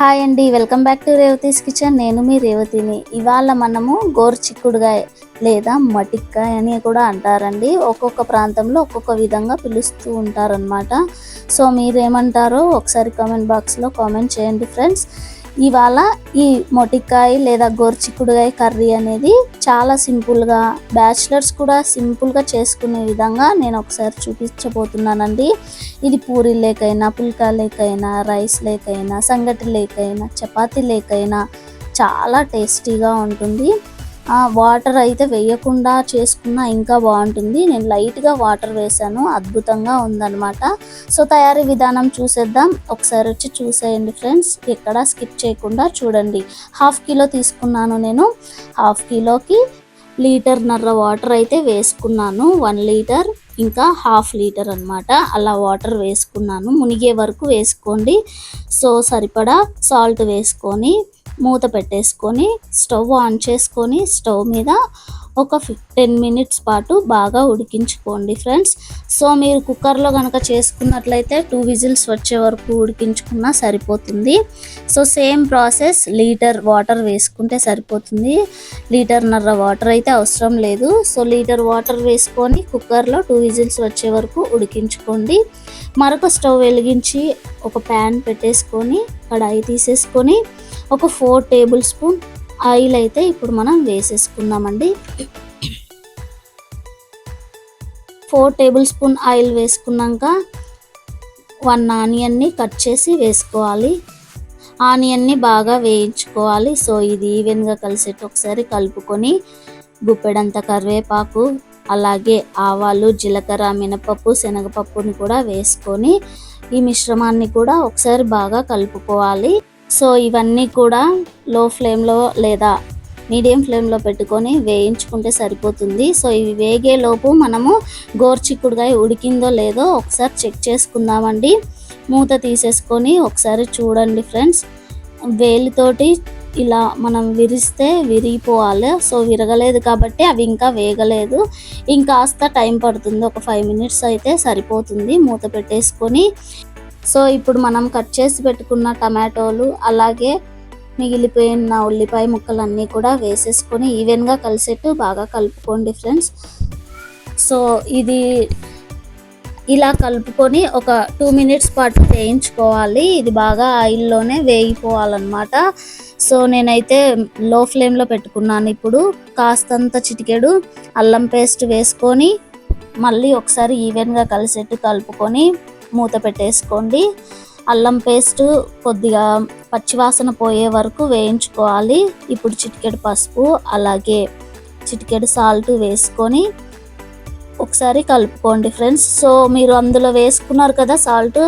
Hi అండి welcome back to Revathi's kitchen. నేను మీ రేవతిని. ఇవాళ మనము గోరుచిక్కుడుగాయ లేదా మటిక్కాయ అని కూడా అంటారండి. ఒక్కొక్క ప్రాంతంలో ఒక్కొక్క విధంగా పిలుస్తూ ఉంటారనమాట సో మీరేమంటారో ఒకసారి కామెంట్ బాక్స్లో కామెంట్ చేయండి ఫ్రెండ్స్. ఇవాళ ఈ మొటికాయ లేదా గోరుచిక్కుడుగాయ కర్రీ అనేది చాలా సింపుల్గా బ్యాచిలర్స్ కూడా సింపుల్గా చేసుకునే విధంగా నేను ఒకసారి చూపించబోతున్నానండి. ఇది పూరి లేకైనా పుల్కా లేకైనా రైస్ లేకైనా సంగటి లేకైనా చపాతీ లేకైనా చాలా టేస్టీగా ఉంటుంది. వాటర్ అయితే వేయకుండా చేసుకున్నా ఇంకా బాగుంటుంది. నేను లైట్గా వాటర్ వేసాను అద్భుతంగా ఉందన్నమాట. సో తయారీ విధానం చూసేద్దాం. ఒకసారి వచ్చి చూసేయండి ఫ్రెండ్స్. ఎక్కడ స్కిప్ చేయకుండా చూడండి. హాఫ్ కిలో తీసుకున్నాను నేను. హాఫ్ కిలోకి లీటర్ నర్ర వాటర్ అయితే వేసుకున్నాను. వన్ లీటర్ ఇంకా హాఫ్ లీటర్ అనమాట అలా వాటర్ వేసుకున్నాను. మునిగే వరకు వేసుకోండి. సో సరిపడా సాల్ట్ వేసుకొని మూత పెట్టేసుకొని స్టవ్ ఆన్ చేసుకొని స్టవ్ మీద ఒక టెన్ మినిట్స్ పాటు బాగా ఉడికించుకోండి ఫ్రెండ్స్. సో మీరు కుక్కర్లో కనుక చేసుకున్నట్లయితే టూ విజిల్స్ వచ్చే వరకు ఉడికించుకున్నా సరిపోతుంది. So same process litre water వేసుకుంటే సరిపోతుంది. లీటర్ నర్ర వాటర్ అయితే అవసరం లేదు. సో లీటర్ వాటర్ వేసుకొని కుక్కర్లో టూ విజిల్స్ వచ్చే వరకు ఉడికించుకోండి. మరొక స్టవ్ వెలిగించి ఒక ప్యాన్ పెట్టేసుకొని కడాయి తీసేసుకొని ఒక ఫోర్ టేబుల్ స్పూన్ ఆయిల్ అయితే ఇప్పుడు మనం వేసేసుకుందామండి. ఫోర్ టేబుల్ స్పూన్ ఆయిల్ వేసుకున్నాక వన్ ఆనియన్ని కట్ చేసి వేసుకోవాలి. ఆనియన్ని బాగా వేయించుకోవాలి. సో ఇది ఈవెన్గా కలిసేట్టు ఒకసారి కలుపుకొని గుప్పెడంత కరివేపాకు అలాగే ఆవాలు జీలకర్ర మినపప్పు శనగపప్పుని కూడా వేసుకొని ఈ మిశ్రమాన్ని కూడా ఒకసారి బాగా కలుపుకోవాలి. సో ఇవన్నీ కూడా లో ఫ్లేమ్లో లేదా మీడియం ఫ్లేమ్లో పెట్టుకొని వేయించుకుంటే సరిపోతుంది. సో ఇవి వేగే లోపు మనము గోర్చిక్కుడుగాయ ఉడికిందో లేదో ఒకసారి చెక్ చేసుకుందామండి. మూత తీసేసుకొని ఒకసారి చూడండి ఫ్రెండ్స్. వేలితోటి ఇలా మనం విరిస్తే విరిగిపోవాలి. సో విరగలేదు కాబట్టి అవి ఇంకా వేగలేదు. ఇంకాస్త టైం పడుతుంది. ఒక ఫైవ్ మినిట్స్ అయితే సరిపోతుంది మూత పెట్టేసుకొని. సో ఇప్పుడు మనం కట్ చేసి పెట్టుకున్న టమాటోలు అలాగే మిగిలిపోయిన ఉల్లిపాయ ముక్కలన్నీ కూడా వేసేసుకొని ఈవెన్గా కలిసేట్టు బాగా కలుపుకోండి ఫ్రెండ్స్. సో ఇది ఇలా కలుపుకొని ఒక టూ మినిట్స్ పాటు వేయించుకోవాలి. ఇది బాగా ఆయిల్లోనే వేగిపోవాలన్నమాట. సో నేనైతే లో ఫ్లేమ్లో పెట్టుకున్నాను ఇప్పుడు. కాస్తంత చిటికెడు అల్లం పేస్ట్ వేసుకొని మళ్ళీ ఒకసారి ఈవెన్గా కలిసేట్టు కలుపుకొని మూత పెట్టేసుకోండి. అల్లం పేస్ట్ కొద్దిగా పచ్చివాసన పోయే వరకు వేయించుకోవాలి. ఇప్పుడు చిటికెడు పసుపు అలాగే చిటికెడు సాల్ట్ వేసుకొని ఒకసారి కలుపుకోండి ఫ్రెండ్స్. సో మీరు అందులో వేసుకున్నారు కదా సాల్ట్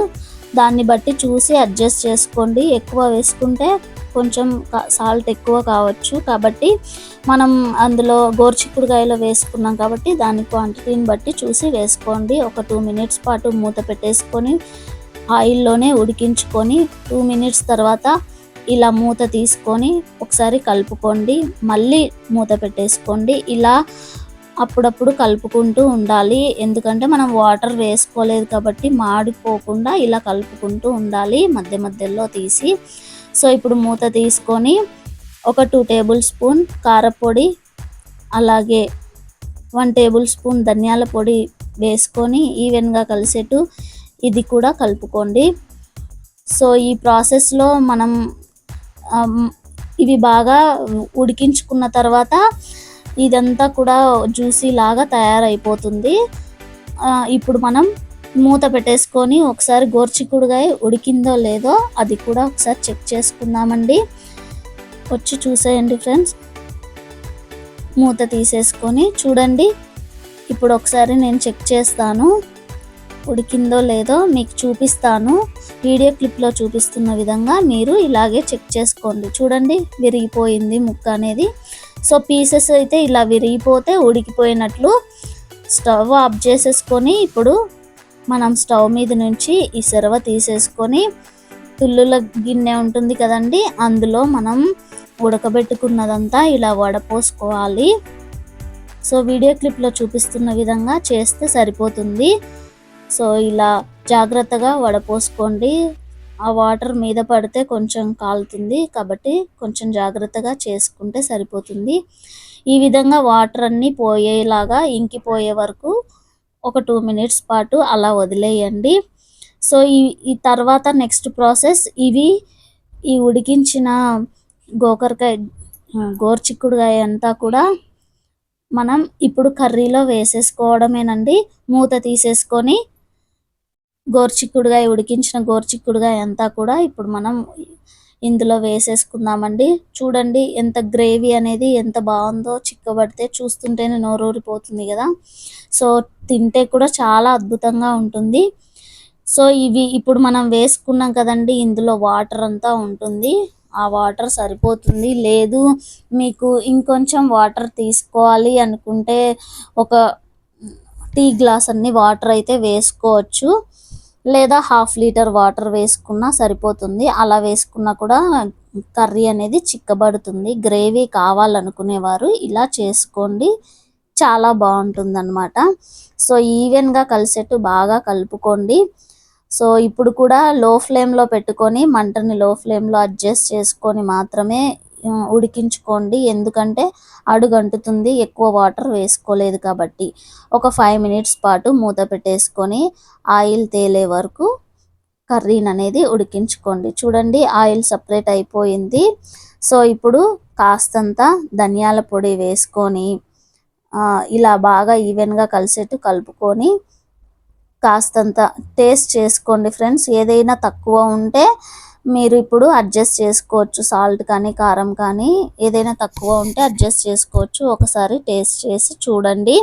దాన్ని బట్టి చూసి అడ్జస్ట్ చేసుకోండి. ఎక్కువ వేసుకుంటే కొంచెం సాల్ట్ ఎక్కువ కావచ్చు. కాబట్టి మనం అందులో గోర్చిక్కుడుకాయలో వేసుకున్నాం కాబట్టి దాని క్వాంటిటీని బట్టి చూసి వేసుకోండి. ఒక టూ మినిట్స్ పాటు మూత పెట్టేసుకొని ఆయిల్లోనే ఉడికించుకొని టూ మినిట్స్ తర్వాత ఇలా మూత తీసుకొని ఒకసారి కలుపుకోండి. మళ్ళీ మూత పెట్టేసుకోండి. ఇలా అప్పుడప్పుడు కలుపుకుంటూ ఉండాలి. ఎందుకంటే మనం వాటర్ వేసుకోలేదు కాబట్టి మాడిపోకుండా ఇలా కలుపుకుంటూ ఉండాలి. మధ్య మధ్యలో తీసి సో ఇప్పుడు మూత తీసుకొని ఒక టూ టేబుల్ స్పూన్ కారపొడి అలాగే వన్ టేబుల్ స్పూన్ ధనియాల పొడి వేసుకొని ఈవెన్గా కలిసేట్టు ఇది కూడా కలుపుకోండి. సో ఈ ప్రాసెస్లో మనం ఇవి బాగా ఉడికించుకున్న తర్వాత ఇదంతా కూడా జ్యూసీ లాగా తయారైపోతుంది ఇప్పుడు మనం మూత పెట్టేసుకొని ఒకసారి గోర్చిక్కుడుగాయ ఉడికిందో లేదో అది కూడా ఒకసారి చెక్ చేసుకుందామండి. వచ్చి చూసేయండి ఫ్రెండ్స్. మూత తీసేసుకొని చూడండి. ఇప్పుడు ఒకసారి నేను చెక్ చేస్తాను. ఉడికిందో లేదో మీకు చూపిస్తాను. వీడియో క్లిప్లో చూపిస్తున్న విధంగా మీరు ఇలాగే చెక్ చేసుకోండి. చూడండి విరిగిపోయింది ముక్క అనేది. సో పీసెస్ అయితే ఇలా విరిగిపోతే ఉడికిపోయినట్లు స్టవ్ ఆఫ్ చేసేసుకొని ఇప్పుడు మనం స్టవ్ మీద నుంచి ఈ సెరవ తీసేసుకొని తుల్లుల గిన్నె ఉంటుంది కదండి అందులో మనం ఉడకబెట్టుకున్నదంతా ఇలా వడపోసుకోవాలి. సో వీడియో క్లిప్లో చూపిస్తున్న విధంగా చేస్తే సరిపోతుంది. సో ఇలా జాగ్రత్తగా వడపోసుకోండి. ఆ వాటర్ మీద పడితే కొంచెం కాలుతుంది కాబట్టి కొంచెం జాగ్రత్తగా చేసుకుంటే సరిపోతుంది. ఈ విధంగా వాటర్ అన్నీ పోయేలాగా ఇంకిపోయే వరకు ఒక టూ మినిట్స్ పాటు అలా వదిలేయండి. సో ఈ ఈ తర్వాత నెక్స్ట్ ప్రాసెస్ ఇవి ఈ ఉడికించిన గోకరకాయ గోర్చిక్కుడుగాయ అంతా కూడా మనం ఇప్పుడు కర్రీలో వేసేసుకోవడమేనండి. మూత తీసేసుకొని గోర్చిక్కుడుగాయ ఉడికించిన గోర్చిక్కుడుగాయ అంతా కూడా ఇప్పుడు మనం ఇందులో వేసేసుకుందామండి. చూడండి ఎంత గ్రేవీ అనేది ఎంత బాగుందో చిక్కబడితే చూస్తుంటేనే నోరూరిపోతుంది కదా. సో తింటే కూడా చాలా అద్భుతంగా ఉంటుంది. సో ఇవి ఇప్పుడు మనం వేసుకున్నాం కదండి ఇందులో వాటర్ అంతా ఉంటుంది. ఆ వాటర్ సరిపోతుంది. లేదు మీకు ఇంకొంచెం వాటర్ తీసుకోవాలి అనుకుంటే ఒక టీ గ్లాస్ అన్ని వాటర్ అయితే వేసుకోవచ్చు. లేదా హాఫ్ లీటర్ వాటర్ వేసుకున్నా సరిపోతుంది. అలా వేసుకున్నా కూడా కర్రీ అనేది చిక్కబడుతుంది. గ్రేవీ కావాలనుకునేవారు ఇలా చేసుకోండి. చాలా బాగుంటుంది అనమాట సో ఈవెన్గా కలిసేట్టు బాగా కలుపుకోండి. సో ఇప్పుడు కూడా లో ఫ్లేమ్లో పెట్టుకొని మంటని లో ఫ్లేమ్లో అడ్జస్ట్ చేసుకొని మాత్రమే ఉడికించుకోండి. ఎందుకంటే అడుగంటుతుంది ఎక్కువ వాటర్ వేసుకోలేదు కాబట్టి. ఒక ఫైవ్ మినిట్స్ పాటు మూత పెట్టేసుకొని ఆయిల్ తేలే వరకు కర్రీని అనేది ఉడికించుకోండి. చూడండి ఆయిల్ సపరేట్ అయిపోయింది. సో ఇప్పుడు కాస్తంత ధనియాల పొడి వేసుకొని ఇలా బాగా ఈవెన్గా కలిసేట్టు కలుపుకొని కాస్తంత టేస్ట్ చేసుకోండి ఫ్రెండ్స్. ఏదైనా తక్కువ ఉంటే మీరు ఇప్పుడు అడ్జస్ట్ చేసుకోవచ్చు. సాల్ట్ కానీ కారం కానీ ఏదైనా తక్కువ ఉంటే అడ్జస్ట్ చేసుకోవచ్చు. ఒకసారి టేస్ట్ చేసి చూడండి.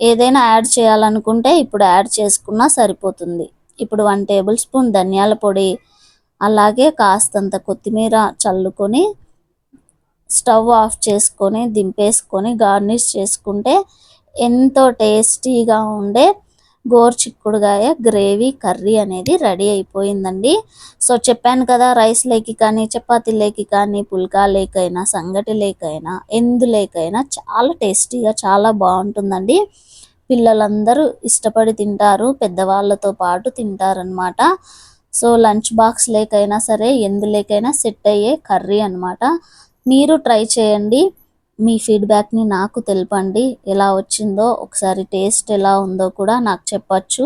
ఏదైనా యాడ్ చేయాలనుకుంటే ఇప్పుడు యాడ్ చేసుకున్నా సరిపోతుంది. ఇప్పుడు వన్ టేబుల్ స్పూన్ ధనియాల పొడి అలాగే కాస్తంత కొత్తిమీర చల్లుకొని స్టవ్ ఆఫ్ చేసుకొని దింపేసుకొని గార్నిష్ చేసుకుంటే ఎంతో టేస్టీగా ఉండే గోరుచిక్కుడుగాయ గ్రేవీ కర్రీ అనేది రెడీ అయిపోయిందండి. సో చెప్పాను కదా రైస్ లేకి కానీ చపాతీ లేకి కానీ పుల్కా లేకైనా సంగటి లేకైనా ఎందు లేకైనా చాలా టేస్టీగా చాలా బాగుంటుందండి. పిల్లలందరూ ఇష్టపడి తింటారు పెద్దవాళ్ళతో పాటు తింటారనమాట సో లంచ్ బాక్స్ లేకైనా సరే ఎందు లేకైనా సెట్ అయ్యే కర్రీ అనమాట మీరు ట్రై చేయండి. మీ ఫీడ్బ్యాక్ని నాకు తెలపండి. ఎలా వచ్చిందో ఒకసారి టేస్ట్ ఎలా ఉందో కూడా నాకు చెప్పచ్చు.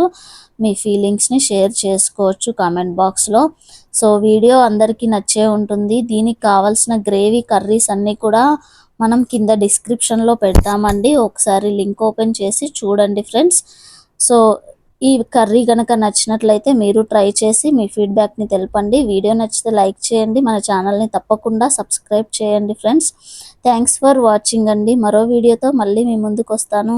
మీ ఫీలింగ్స్ని షేర్ చేసుకోవచ్చు కామెంట్ బాక్స్లో. సో వీడియో అందరికీ నచ్చే ఉంటుంది. దీనికి కావాల్సిన గ్రేవీ కర్రీస్ అన్నీ కూడా మనం కింద డిస్క్రిప్షన్లో పెడతామండి. ఒకసారి లింక్ ఓపెన్ చేసి చూడండి ఫ్రెండ్స్. సో ఈ కర్రీ కనుక నచ్చినట్లయితే మీరు ట్రై చేసి మీ ఫీడ్బ్యాక్ని తెలపండి. వీడియో నచ్చితే లైక్ చేయండి. మన ఛానల్ని తప్పకుండా సబ్స్క్రైబ్ చేయండి ఫ్రెండ్స్. థ్యాంక్స్ ఫర్ వాచింగ్ అండి. మరో వీడియోతో మళ్ళీ మీ ముందుకు వస్తాను.